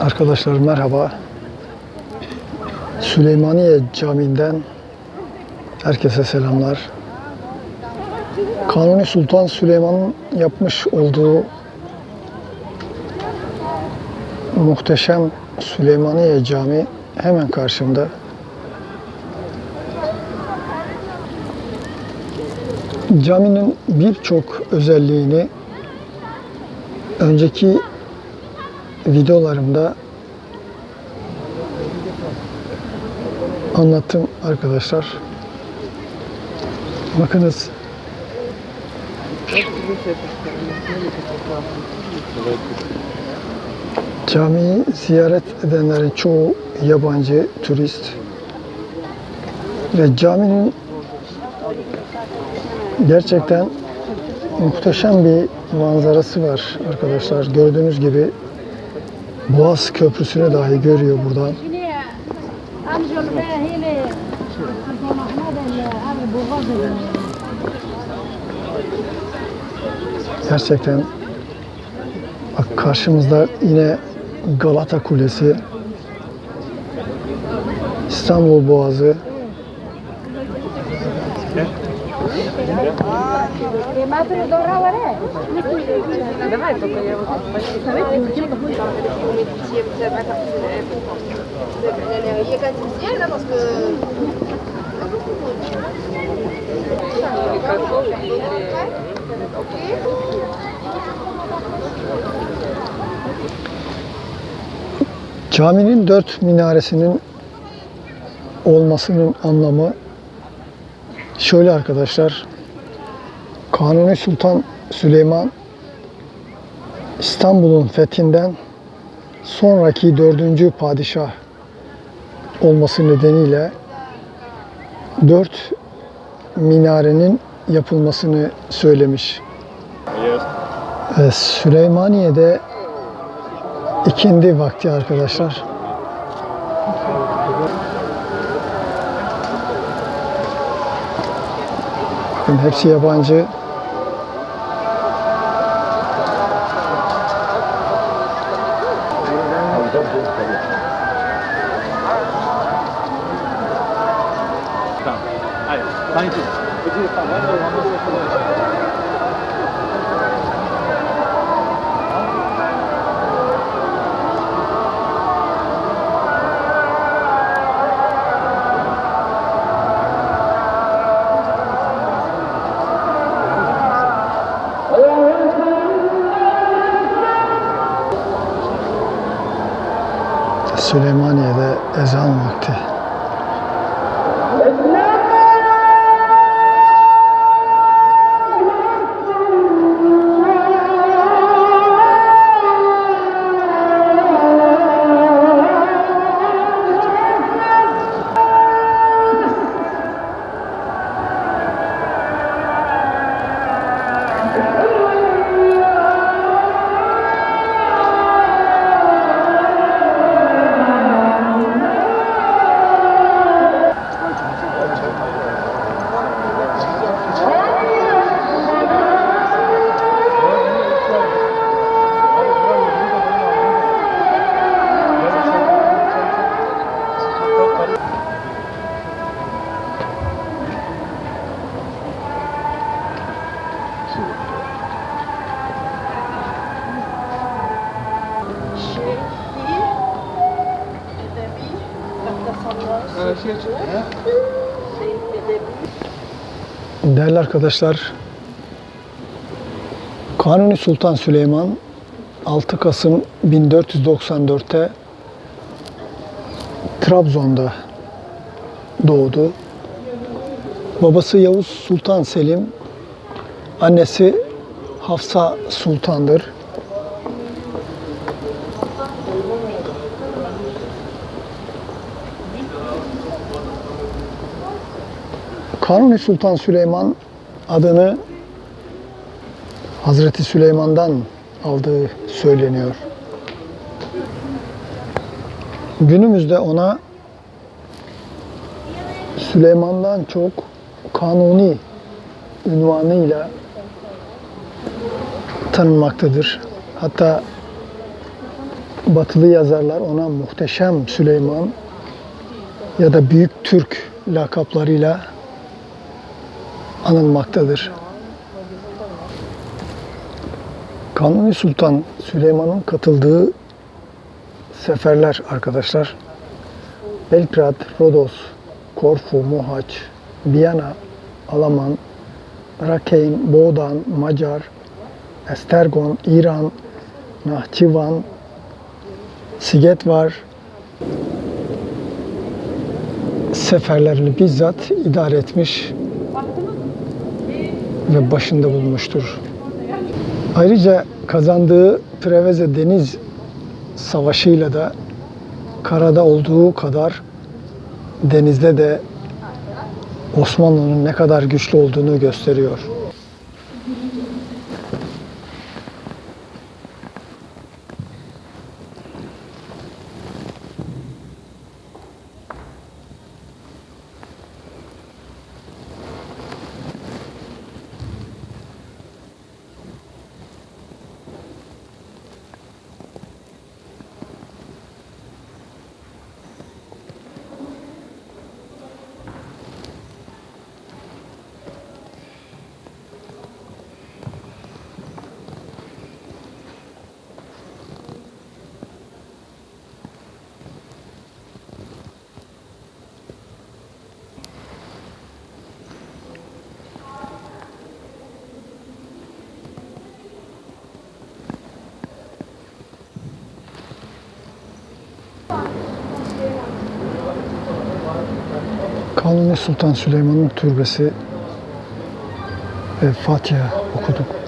Arkadaşlar merhaba. Süleymaniye Camii'nden herkese selamlar. Kanuni Sultan Süleyman'ın yapmış olduğu muhteşem Süleymaniye Camii hemen karşımda. Caminin birçok özelliğini önceki videolarımda anlattım arkadaşlar. Bakınız camiyi ziyaret edenlerin çoğu yabancı turist ve caminin gerçekten muhteşem bir manzarası var arkadaşlar. Gördüğünüz gibi Boğaz Köprüsü'nü dahi görüyor buradan. Gerçekten bak karşımızda yine Galata Kulesi, İstanbul Boğazı. Caminin dört minaresinin olmasının anlamı şöyle arkadaşlar. Kanuni Sultan Süleyman İstanbul'un fethinden sonraki dördüncü padişah olması nedeniyle dört minarenin yapılmasını söylemiş. Ve Süleymaniye'de ikindi vakti arkadaşlar. Bakın hepsi yabancı. Değerli arkadaşlar, Kanuni Sultan Süleyman 6 Kasım 1494'te Trabzon'da doğdu. Babası Yavuz Sultan Selim, annesi Hafsa Sultan'dır. Kanuni Sultan Süleyman adını Hazreti Süleyman'dan aldığı söyleniyor. Günümüzde ona Süleyman'dan çok Kanuni ünvanıyla tanınmaktadır. Hatta batılı yazarlar ona muhteşem Süleyman ya da Büyük Türk lakaplarıyla anılmaktadır. Kanuni Sultan Süleyman'ın katıldığı seferler arkadaşlar. Belgrad, Rodos, Korfu, Mohaç, Viyana, Alaman, Rakeyn, Boğdan, Macar, Estergon, İran, Nahçıvan, Siget var. Seferlerini bizzat idare etmiş ve başında bulmuştur. Ayrıca kazandığı Preveze Deniz Savaşı'yla da karada olduğu kadar denizde de Osmanlı'nın ne kadar güçlü olduğunu gösteriyor. Kanuni Sultan Süleyman'ın türbesi ve Fatiha okuduk.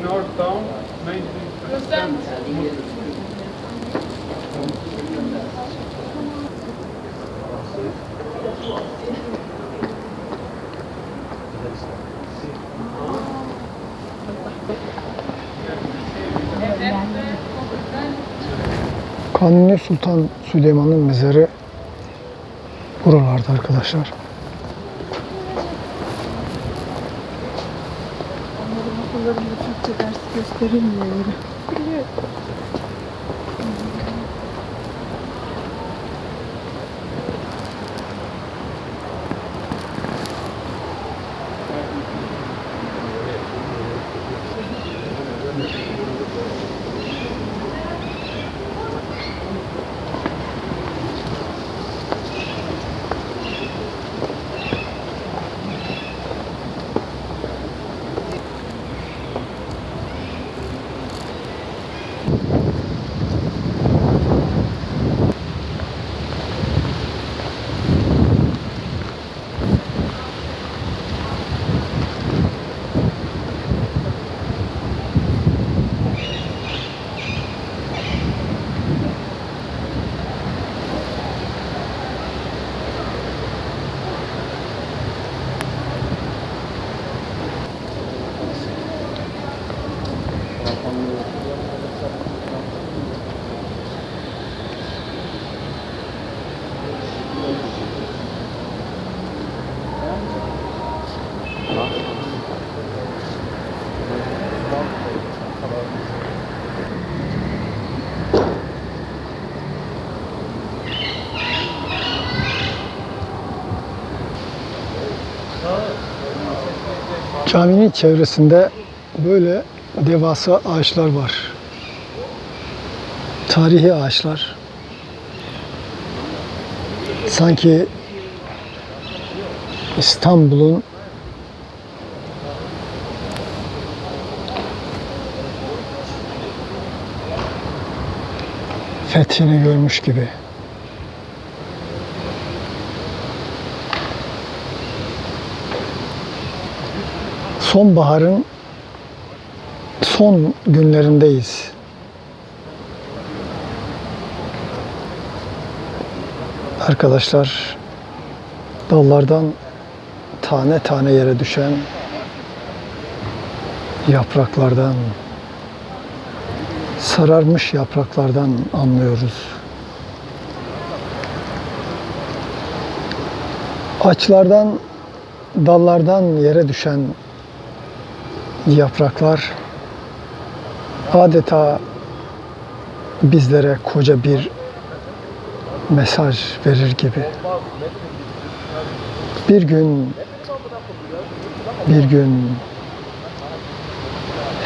İn, our town, 90% Kanuni Sultan Süleyman'ın mezarı buralarda arkadaşlar. Okullarında Türkçe ders gösterilmiyor. Caminin çevresinde böyle devasa ağaçlar var. Tarihi ağaçlar. Sanki İstanbul'un fethini görmüş gibi. Sonbaharın son günlerindeyiz. Arkadaşlar dallardan tane tane yere düşen yapraklardan sararmış yapraklardan anlıyoruz. Ağaçlardan, dallardan yere düşen yapraklar adeta bizlere koca bir mesaj verir gibi. Bir gün bir gün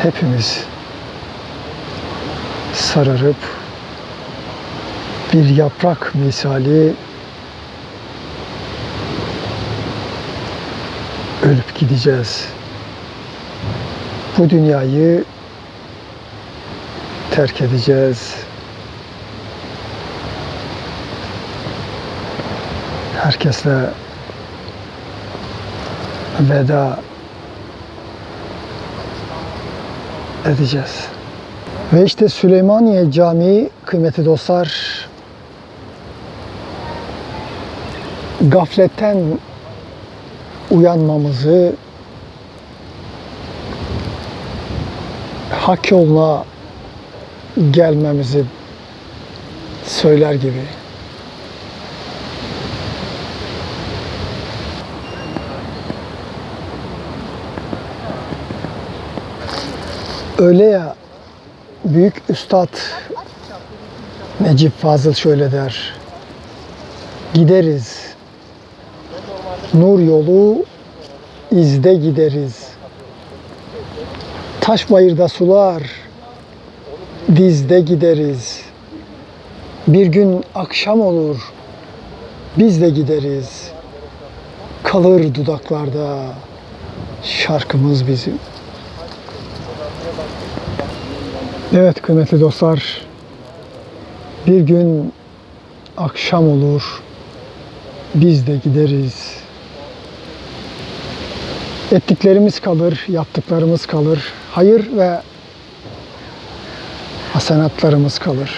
hepimiz sararıp bir yaprak misali ölüp gideceğiz. Bu dünyayı terk edeceğiz. Herkesle veda edeceğiz. Ve işte Süleymaniye Camii kıymetli dostlar gafletten uyanmamızı hak yoluna gelmemizi söyler gibi. Öyle ya büyük üstad Necip Fazıl şöyle der. Gideriz. Nur yolu izde gideriz. Taş bayırda sular dizde gideriz. Bir gün akşam olur biz de gideriz. Kalır dudaklarda şarkımız bizim. Evet kıymetli dostlar. Bir gün akşam olur. Biz de gideriz. Ettiklerimiz kalır, yaptıklarımız kalır. Hayır ve hasenatlarımız kalır.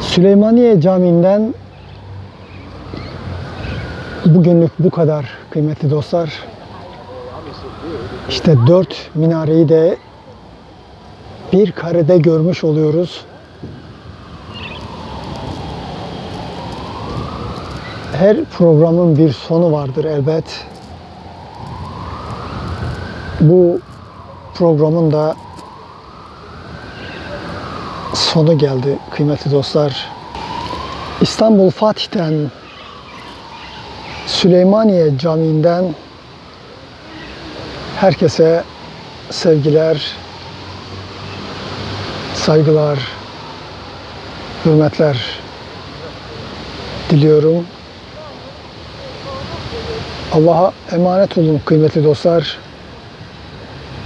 Süleymaniye Camii'nden bugünlük bu kadar kıymetli dostlar. İşte dört minareyi de bir karede görmüş oluyoruz. Her programın bir sonu vardır elbet. Bu programın da sonu geldi kıymetli dostlar. İstanbul Fatih'ten Süleymaniye Camii'nden herkese sevgiler, saygılar, hürmetler diliyorum. Allah'a emanet olun kıymetli dostlar.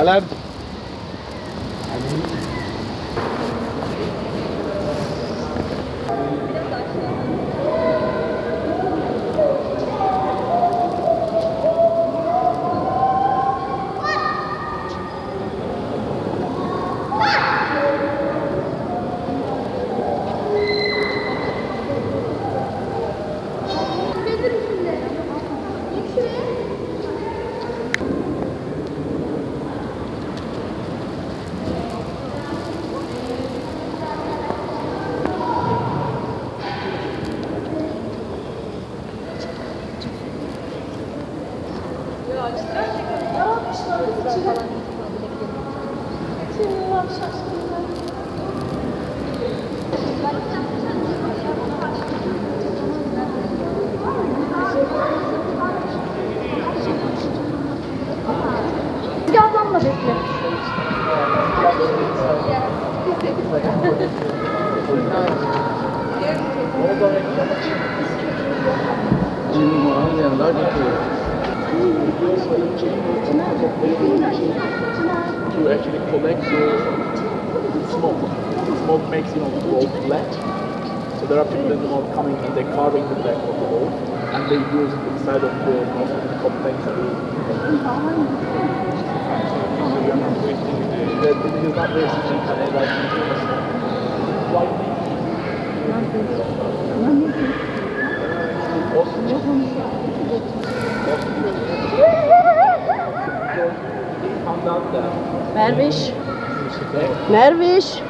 سلامتك Gerçekten yaratmışlar. Şimdi ne yapacağız? To actually collect the smoke. The smoke makes you know the wall flat. So there are people that are coming and they're carving the back of the wall and they use inside of the most of the complex and the it is not wasting any time like white There. Merviş. Merviş.